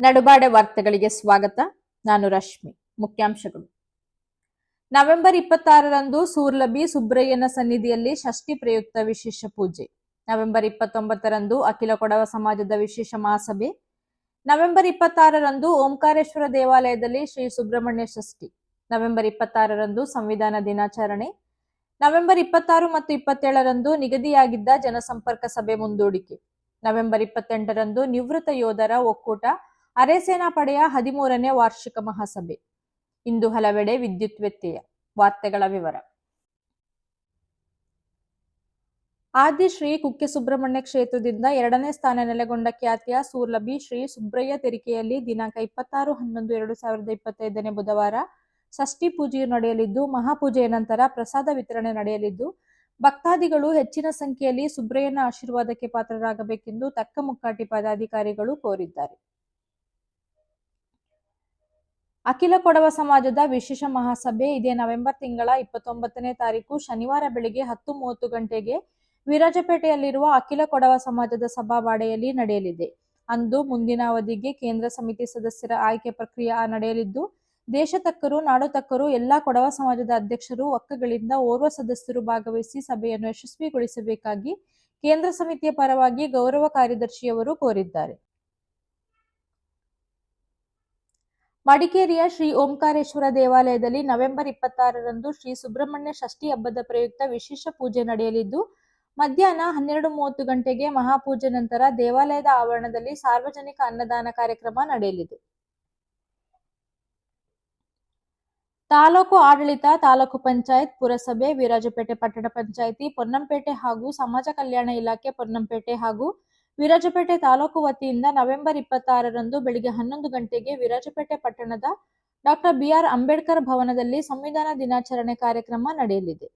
ನಡುಬಾಡೆ ವಾರ್ತೆಗಳಿಗೆ ಸ್ವಾಗತ. ನಾನು ರಶ್ಮಿ. ಮುಖ್ಯಾಂಶಗಳು. ನವೆಂಬರ್ ಇಪ್ಪತ್ತಾರರಂದು ಸೂರ್ಲಭಿ ಸುಬ್ರಯ್ಯನ ಸನ್ನಿಧಿಯಲ್ಲಿ ಷಷ್ಠಿ ಪ್ರಯುಕ್ತ ವಿಶೇಷ ಪೂಜೆ. ನವೆಂಬರ್ ಇಪ್ಪತ್ತೊಂಬತ್ತರಂದು ಅಖಿಲ ಕೊಡವ ಸಮಾಜದ ವಿಶೇಷ ಮಹಾಸಭೆ. ನವೆಂಬರ್ ಇಪ್ಪತ್ತಾರರಂದು ಓಂಕಾರೇಶ್ವರ ದೇವಾಲಯದಲ್ಲಿ ಶ್ರೀ ಸುಬ್ರಹ್ಮಣ್ಯ ಷಷ್ಠಿ. ನವೆಂಬರ್ ಇಪ್ಪತ್ತಾರರಂದು ಸಂವಿಧಾನ ದಿನಾಚರಣೆ. ನವೆಂಬರ್ ಇಪ್ಪತ್ತಾರು ಮತ್ತು ಇಪ್ಪತ್ತೇಳರಂದು ನಿಗದಿಯಾಗಿದ್ದ ಜನಸಂಪರ್ಕ ಸಭೆ ಮುಂದೂಡಿಕೆ. ನವೆಂಬರ್ ಇಪ್ಪತ್ತೆಂಟರಂದು ನಿವೃತ್ತ ಯೋಧರ ಒಕ್ಕೂಟ. ಅರೆಸೇನಾ ಪಡೆಯ ಹದಿಮೂರನೇ ವಾರ್ಷಿಕ ಮಹಾಸಭೆ. ಇಂದು ಹಲವೆಡೆ ವಿದ್ಯುತ್ ವ್ಯತ್ಯಯ. ವಾರ್ತೆಗಳ ವಿವರ. ಆದಿ ಶ್ರೀ ಕುಕ್ಕೆ ಸುಬ್ರಹ್ಮಣ್ಯ ಕ್ಷೇತ್ರದಿಂದ ಎರಡನೇ ಸ್ಥಾನ ನೆಲೆಗೊಂಡ ಖ್ಯಾತಿಯ ಸೂರ್ಲಭಿ ಶ್ರೀ ಸುಬ್ರಯ್ಯ ತೆರಿಕೆಯಲ್ಲಿ ದಿನಾಂಕ ಇಪ್ಪತ್ತಾರು ಹನ್ನೊಂದು ಎರಡು ಸಾವಿರದ ಇಪ್ಪತ್ತೈದನೇ ಬುಧವಾರ ಷಷ್ಠಿ ಪೂಜೆಯು ನಡೆಯಲಿದ್ದು, ಮಹಾಪೂಜೆಯ ನಂತರ ಪ್ರಸಾದ ವಿತರಣೆ ನಡೆಯಲಿದ್ದು, ಭಕ್ತಾದಿಗಳು ಹೆಚ್ಚಿನ ಸಂಖ್ಯೆಯಲ್ಲಿ ಸುಬ್ರಯ್ಯನ ಆಶೀರ್ವಾದಕ್ಕೆ ಪಾತ್ರರಾಗಬೇಕೆಂದು ತಕ್ಕ ಮುಕ್ಕಾಟಿ ಪದಾಧಿಕಾರಿಗಳು ಕೋರಿದ್ದಾರೆ. ಅಖಿಲ ಕೊಡವ ಸಮಾಜದ ವಿಶೇಷ ಮಹಾಸಭೆ ಇದೇ ನವೆಂಬರ್ ತಿಂಗಳ ಇಪ್ಪತ್ತೊಂಬತ್ತನೇ ತಾರೀಕು ಶನಿವಾರ ಬೆಳಿಗ್ಗೆ ಹತ್ತು ಮೂವತ್ತು ಗಂಟೆಗೆ ವಿರಾಜಪೇಟೆಯಲ್ಲಿರುವ ಅಖಿಲ ಕೊಡವ ಸಮಾಜದ ಸಭಾವಾಡೆಯಲ್ಲಿ ನಡೆಯಲಿದೆ. ಅಂದು ಮುಂದಿನ ಅವಧಿಗೆ ಕೇಂದ್ರ ಸಮಿತಿ ಸದಸ್ಯರ ಆಯ್ಕೆ ಪ್ರಕ್ರಿಯೆ ನಡೆಯಲಿದ್ದು, ದೇಶ ತಕ್ಕರು, ನಾಡು ತಕ್ಕರು, ಎಲ್ಲಾ ಕೊಡವ ಸಮಾಜದ ಅಧ್ಯಕ್ಷರು, ಒಕ್ಕಗಳಿಂದ ಓರ್ವ ಸದಸ್ಯರು ಭಾಗವಹಿಸಿ ಸಭೆಯನ್ನು ಯಶಸ್ವಿಗೊಳಿಸಬೇಕಾಗಿ ಕೇಂದ್ರ ಸಮಿತಿಯ ಪರವಾಗಿ ಗೌರವ ಕಾರ್ಯದರ್ಶಿಯವರು ಕೋರಿದ್ದಾರೆ. ಮಡಿಕೇರಿಯ ಶ್ರೀ ಓಂಕಾರೇಶ್ವರ ದೇವಾಲಯದಲ್ಲಿ ನವೆಂಬರ್ ಇಪ್ಪತ್ತಾರರಂದು ಶ್ರೀ ಸುಬ್ರಹ್ಮಣ್ಯ ಷಷ್ಠಿ ಹಬ್ಬದ ಪ್ರಯುಕ್ತ ವಿಶೇಷ ಪೂಜೆ ನಡೆಯಲಿದ್ದು, ಮಧ್ಯಾಹ್ನ ಹನ್ನೆರಡು ಮೂವತ್ತು ಗಂಟೆಗೆ ಮಹಾಪೂಜೆ ನಂತರ ದೇವಾಲಯದ ಆವರಣದಲ್ಲಿ ಸಾರ್ವಜನಿಕ ಅನ್ನದಾನ ಕಾರ್ಯಕ್ರಮ ನಡೆಯಲಿದೆ. ತಾಲೂಕು ಆಡಳಿತ, ತಾಲೂಕು ಪಂಚಾಯತ್, ಪುರಸಭೆ, ವಿರಾಜಪೇಟೆ ಪಟ್ಟಣ ಪಂಚಾಯಿತಿ, ಪೊನ್ನಂಪೇಟೆ ಹಾಗೂ ಸಮಾಜ ಕಲ್ಯಾಣ ಇಲಾಖೆ, ಪೊನ್ನಂಪೇಟೆ ಹಾಗೂ ವಿರಾಜಪೇಟೆ ತಾಲೂಕು ವತಿಯಿಂದ ನವೆಂಬರ್ ಇಪ್ಪತ್ತಾರರಂದು ಬೆಳಿಗ್ಗೆ ಹನ್ನೊಂದು ಗಂಟೆಗೆ ವಿರಾಜಪೇಟೆ ಪಟ್ಟಣದ ಡಾಕ್ಟರ್ ಬಿಆರ್ ಅಂಬೇಡ್ಕರ್ ಭವನದಲ್ಲಿ ಸಂವಿಧಾನ ದಿನಾಚರಣೆ ಕಾರ್ಯಕ್ರಮ ನಡೆಯಲಿದೆ.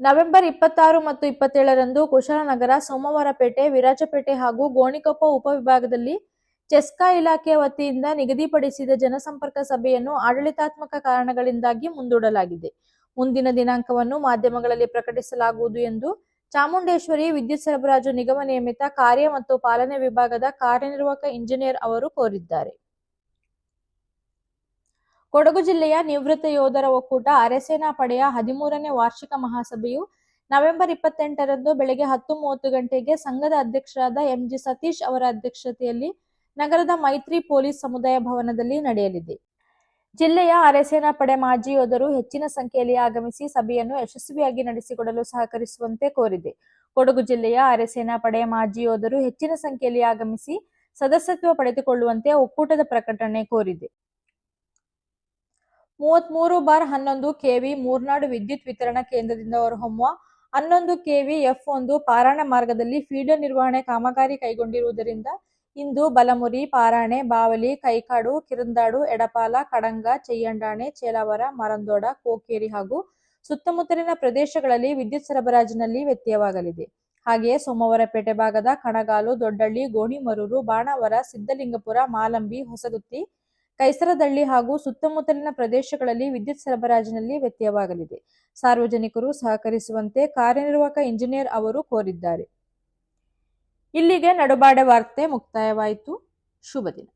ನವೆಂಬರ್ ಇಪ್ಪತ್ತಾರು ಮತ್ತು ಇಪ್ಪತ್ತೇಳರಂದು ಕುಶಾಲನಗರ, ಸೋಮವಾರಪೇಟೆ, ವಿರಾಜಪೇಟೆ ಹಾಗೂ ಗೋಣಿಕೊಪ್ಪ ಉಪವಿಭಾಗದಲ್ಲಿ ಚೆಸ್ಕಾ ಇಲಾಖೆ ವತಿಯಿಂದ ನಿಗದಿಪಡಿಸಿದ ಜನಸಂಪರ್ಕ ಸಭೆಯನ್ನು ಆಡಳಿತಾತ್ಮಕ ಕಾರಣಗಳಿಂದಾಗಿ ಮುಂದೂಡಲಾಗಿದೆ. ಮುಂದಿನ ದಿನಾಂಕವನ್ನು ಮಾಧ್ಯಮಗಳಲ್ಲಿ ಪ್ರಕಟಿಸಲಾಗುವುದು ಎಂದು ಚಾಮುಂಡೇಶ್ವರಿ ವಿದ್ಯುತ್ ಸರಬರಾಜು ನಿಗಮ ನಿಯಮಿತ ಕಾರ್ಯ ಮತ್ತು ಪಾಲನೆ ವಿಭಾಗದ ಕಾರ್ಯನಿರ್ವಾಹಕ ಇಂಜಿನಿಯರ್ ಅವರು ಕೋರಿದ್ದಾರೆ. ಕೊಡಗು ಜಿಲ್ಲೆಯ ನಿವೃತ್ತ ಯೋಧರ ಒಕ್ಕೂಟ ಅರೆಸೇನಾ ಪಡೆಯ ಹದಿಮೂರನೇ ವಾರ್ಷಿಕ ಮಹಾಸಭೆಯು ನವೆಂಬರ್ ಇಪ್ಪತ್ತೆಂಟರಂದು ಬೆಳಗ್ಗೆ ಹತ್ತು ಮೂವತ್ತು ಗಂಟೆಗೆ ಸಂಘದ ಅಧ್ಯಕ್ಷರಾದ ಎಂಜಿ ಸತೀಶ್ ಅವರ ಅಧ್ಯಕ್ಷತೆಯಲ್ಲಿ ನಗರದ ಮೈತ್ರಿ ಪೊಲೀಸ್ ಸಮುದಾಯ ಭವನದಲ್ಲಿ ನಡೆಯಲಿದೆ. ಜಿಲ್ಲೆಯ ಅರೆಸೇನಾ ಪಡೆ ಮಾಜಿ ಯೋಧರು ಹೆಚ್ಚಿನ ಸಂಖ್ಯೆಯಲ್ಲಿ ಆಗಮಿಸಿ ಸಭೆಯನ್ನು ಯಶಸ್ವಿಯಾಗಿ ನಡೆಸಿಕೊಡಲು ಸಹಕರಿಸುವಂತೆ ಕೋರಿದೆ. ಕೊಡಗು ಜಿಲ್ಲೆಯ ಅರೆಸೇನಾ ಪಡೆ ಮಾಜಿ ಯೋಧರು ಹೆಚ್ಚಿನ ಸಂಖ್ಯೆಯಲ್ಲಿ ಆಗಮಿಸಿ ಸದಸ್ಯತ್ವ ಪಡೆದುಕೊಳ್ಳುವಂತೆ ಒಕ್ಕೂಟದ ಪ್ರಕಟಣೆ ಕೋರಿದೆ. ಮೂವತ್ಮೂರು ಬಾರ್ ಹನ್ನೊಂದು ಕೆವಿ ಮೂರ್ನಾಡು ವಿದ್ಯುತ್ ವಿತರಣಾ ಕೇಂದ್ರದಿಂದ ಹೊರಹೊಮ್ಮುವ ಹನ್ನೊಂದು ಕೆವಿ ಎಫ್ ಒಂದು ಪಾರಾಣ ಮಾರ್ಗದಲ್ಲಿ ಫೀಡರ್ ನಿರ್ವಹಣೆ ಕಾಮಗಾರಿ ಕೈಗೊಂಡಿರುವುದರಿಂದ ಇಂದು ಬಲಮುರಿ, ಪಾರಾಣೆ, ಬಾವಲಿ, ಕೈಕಾಡು, ಕಿರಂದಾಡು, ಎಡಪಾಲ, ಕಡಂಗ ಚೆಯ್ಯಂಡಾಣೆ ಚೇಲಾವರ, ಮರಂದೋಡ, ಕೋಕೇರಿ ಹಾಗೂ ಸುತ್ತಮುತ್ತಲಿನ ಪ್ರದೇಶಗಳಲ್ಲಿ ವಿದ್ಯುತ್ ಸರಬರಾಜಿನಲ್ಲಿ ವ್ಯತ್ಯಯವಾಗಲಿದೆ. ಹಾಗೆಯೇ ಸೋಮವಾರಪೇಟೆ ಭಾಗದ ಕಣಗಾಲು, ದೊಡ್ಡಳ್ಳಿ ಗೋಣಿಮರೂರು ಬಾಣಾವರ ಸಿದ್ದಲಿಂಗಪುರ ಮಾಲಂಬಿ ಹೊಸಗುತ್ತಿ ಕೈಸರದಳ್ಳಿ ಹಾಗೂ ಸುತ್ತಮುತ್ತಲಿನ ಪ್ರದೇಶಗಳಲ್ಲಿ ವಿದ್ಯುತ್ ಸರಬರಾಜಿನಲ್ಲಿ ವ್ಯತ್ಯಯವಾಗಲಿದೆ. ಸಾರ್ವಜನಿಕರು ಸಹಕರಿಸುವಂತೆ ಕಾರ್ಯನಿರ್ವಾಹಕ ಇಂಜಿನಿಯರ್ ಅವರು ಕೋರಿದ್ದಾರೆ. ಇಲ್ಲಿಗೆ ನಡುಬಾಡೆ ವಾರ್ತೆ ಮುಕ್ತಾಯವಾಯಿತು. ಶುಭ ದಿನ.